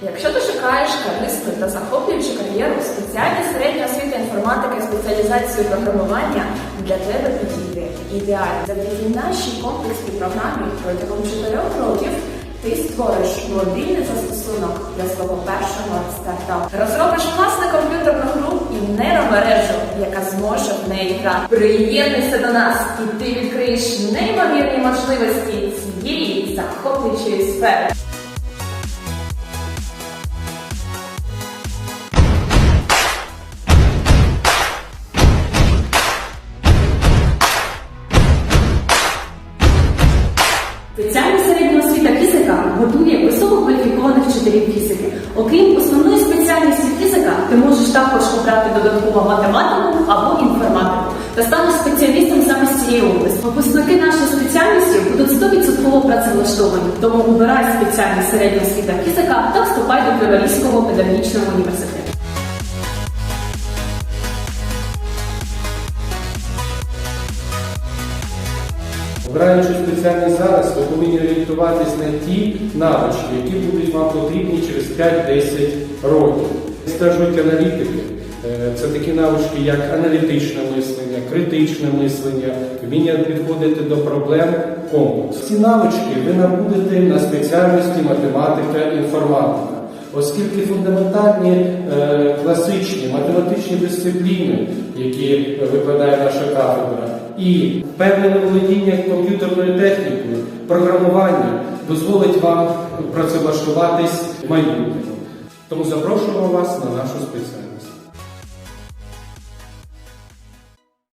шукаєш корисну та захоплюючу кар'єру, спеціальність середня освіта інформатики, спеціалізацію програмування для тебе підійде ідеально. Завдяки нашій комплексній програмі протягом 4 років ти створиш мобільний застосунок для свого першого стартапу. Розробиш власну комп'ютерну гру і нейромережу, яка зможе в неї грати. Приєднуйся до нас, і ти відкриєш неймовірні можливості цієї захоплюючої сфери. Спеціальна середня освіта фізика готує висококваліфікованих вчителів фізики. Окрім основної спеціальності фізика, ти можеш також обрати додатково математику або інформатику та станеш спеціалістом саме з цієї області. Випускники нашої спеціальності будуть 100% працевлаштовані, тому обирай спеціальність середня освіта фізика та вступай до Криворізького педагогічного університету. Обираючи спеціальність зараз, ви повинні орієнтуватись на ті навички, які будуть вам потрібні через 5-10 років. Стажують аналітики. Е, Це такі навички, як аналітичне мислення, критичне мислення, вміння підходити до проблем комплекс. Ці навички ви набудете на спеціальності математика інформатика. Оскільки фундаментальні е, класичні математичні дисципліни, які викладає наша кафедра, і певне володіння комп'ютерною технікою, програмування дозволить вам працевлаштуватись в майбутньому. Тому запрошуємо вас на нашу спеціальність.